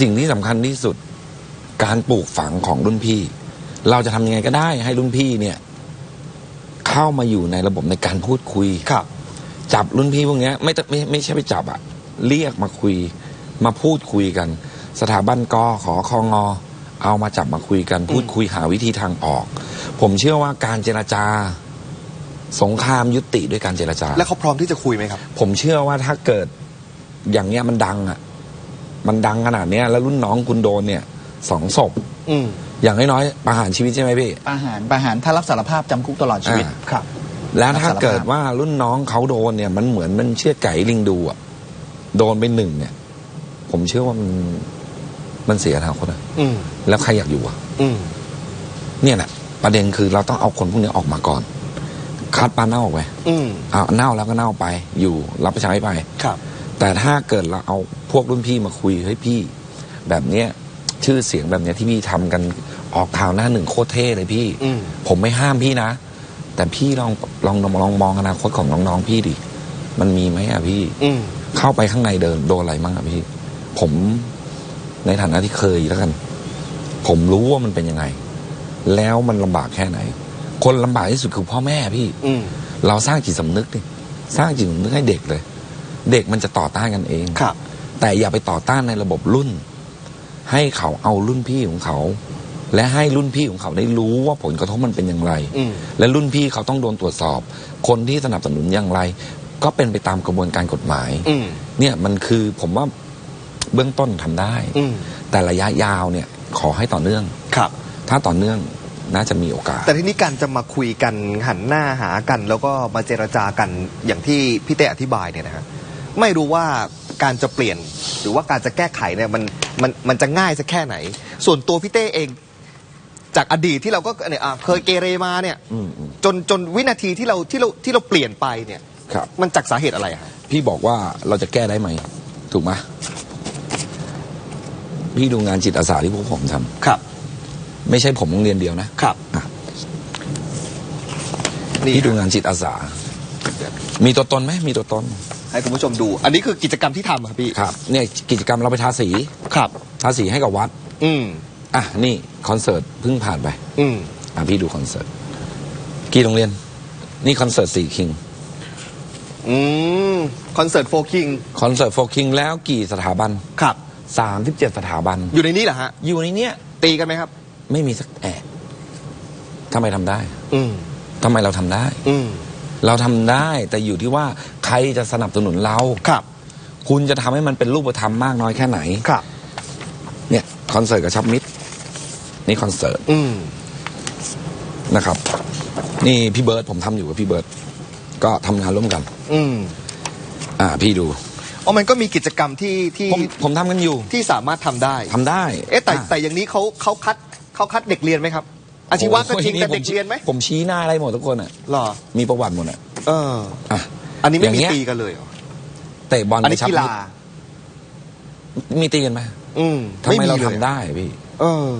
สิ่งที่สำคัญที่สุดการปลูกฝังของรุ่นพี่ เราจะทำยังไงก็ได้ให้รุ่นพี่เนี่ย เข้ามาอยู่ในระบบในการพูดคุยครับ จับรุ่นพี่พวกเนี้ยไม่ต้องไม่ไม่ใช่ไปจับอะเรียกมาคุย มาพูดคุยกัน สถาบันกขอคองอเอามาจับมาคุยกัน พูดคุยหาวิธีทางออก ผมเชื่อว่าการเจรจา สงครามยุติด้วยการเจรจา แล้วเขาพร้อมที่จะคุยไหมครับ ผมเชื่อว่าถ้าเกิดอย่างเนี้ยมันดังอะ่ะ มันดังขนาดเนี้ยแล้วรุ่นน้องคุณโดนเนี่ยสองศพอืมอย่างน้อยๆประหารชีวิตใช่ไหมพี่ ประหารประหารถ้ารับสารภาพจำคุกตลอดชีวิตอ่า ครับ แล้วถ้ารับสารภาพเกิดว่ารุ่นน้องเขาโดนเนี่ยมันเหมือนมันเชื่อดไก่ลิงดูอะโดนไปหนึ่งเนี่ย ผมเชื่อว่ามันมันเสียทางคนอะอืมแล้วใครอยากอยู่อะอืมเนี่ยแหละประเด็นคือเราต้องเอาคนพวกนี้ออกมาก่อน คัดปลาเน่าออกไปอืมเอาเน่าแล้วก็เน่าไปอยู่ รับประใช้ไป ครับ แต่ถ้าเกิดเราเอาพวกรุ่นพี่มาคุยเฮ้ยพี่ แบบเนี้ยชื่อเสียงแบบเนี้ยที่พี่ทำกันออกข่าวหน้าหนึ่งโคตรเท่เลยพี่อืมผมไม่ห้ามพี่นะ แต่พี่ลองลองลองลองมองอนาคตของน้องๆพี่ดิมันมีไหมอะพี่อืมเข้าไปข้างในเดินโดนอะไรมั่งอะพี่ ผมในฐานะที่เคยแล้วกัน ผมรู้ว่ามันเป็นยังไง แล้วมันลำบากแค่ไหน คนลำบากที่สุดคือพ่อแม่พี่อืมเราสร้างจิตสำนึกดิสร้างจิตสำนึกให้เด็กเลย เด็กมันจะต่อต้านกันเองครับ แต่อย่าไปต่อต้านในระบบรุ่น ให้เขาเอารุ่นพี่ของเขา และให้รุ่นพี่ของเขาได้รู้ว่าผลกระทบมันเป็นอย่างไรอืมและรุ่นพี่เขาต้องโดนตรวจสอบ คนที่สนับสนุนอย่างไร ก็เป็นไปตามกระบวนการกฎหมายอืมเนี่ยมันคือผมว่าเบื้องต้นทำได้อืมแต่ระยะยาวเนี่ยขอให้ต่อเนื่องครับ ถ้าต่อเนื่องน่าจะมีโอกาส แต่ทีนี้การจะมาคุยกันหันหน้าหากัน แล้วก็มาเจรจากันอย่างที่พี่เต้อธิบายเนี่ยนะฮะ ไม่รู้ว่าการจะเปลี่ยนหรือว่าการจะแก้ไขเนี่ยมันมันมันจะง่ายสักแค่ไหน ส่วนตัวพี่เต้เอง จากอดีตที่เราก็เนี่ยอะเคยเกเรมาเนี่ยอืมอืมจนจนวินาทีที่เราที่เราที่เราเปลี่ยนไปเนี่ย ครับ มันจากสาเหตุอะไรอะฮะพี่บอกว่าเราจะแก้ได้ไหม ถูกไหมพี่ดูงานจิตอาสาที่พวกผมทำครับ ไม่ใช่ผมโรงเรียนเดียวนะครับ อะนี่พี่ดูงานจิตอาสา มีตัวตนไหมมีตัวตน ให้คุณผู้ชมดู อันนี้คือกิจกรรมที่ทำอะครับพี่ครับเนี่ยกิจกรรมเราไปทาสีครับ ทาสีให้กับวัด อืมอะนี่คอนเสิร์ตเพิ่งผ่านไป อืมอะพี่ดูคอนเสิร์ตกี่โรงเรียน นี่คอนเสิร์ตสี่คิงอืมคอนเสิร์ตโฟคิงคอนเสิร์ตโฟคิงแล้วกี่สถาบันครับ สามสิบเจ็ดสถาบัน อยู่ในนี้เหรอฮะ อยู่ในเนี้ยตีกันไหมครับ ไม่มีสักแอะทำไมทำได้อืมทำไมเราทำได้ อืม เราทำได้แต่อยู่ที่ว่าใครจะสนับสนุนเรา ครับ คุณจะทำให้มันเป็นรูปธรรมมากน้อยแค่ไหน ครับ เนี่ยคอนเสิร์ตกับช็อปมิดนี่คอนเสิร์ตอืม นะครับ นี่พี่เบิร์ดผมทำอยู่กับพี่เบิร์ดก็ทำงานร่วมกัน อืมอ่า พี่ดู อ๋อมันก็มีกิจกรรมที่ที่ผมผมทำกันอยู่ที่สามารถทำได้ ทำได้เอ๊ะแต่อะแต่อย่างนี้เขาเขาคัดเขาคัดเด็กเรียนไหมครับ อาชีวะก็จริงโอ้ยแต่ผเด็กเรียนไหมผมชี้หน้าอะไรหมดทุกคนอะหรอมีประวัติหมดอะเอออะอันนี้ไม่อย่างมีเงี้ยตีกันเลยเหรอเตะบอลอันนี้กับช็อปกีมิฬาดมีตีกันไหมอืมทำไมเราลยทำได้อะพี่ เออ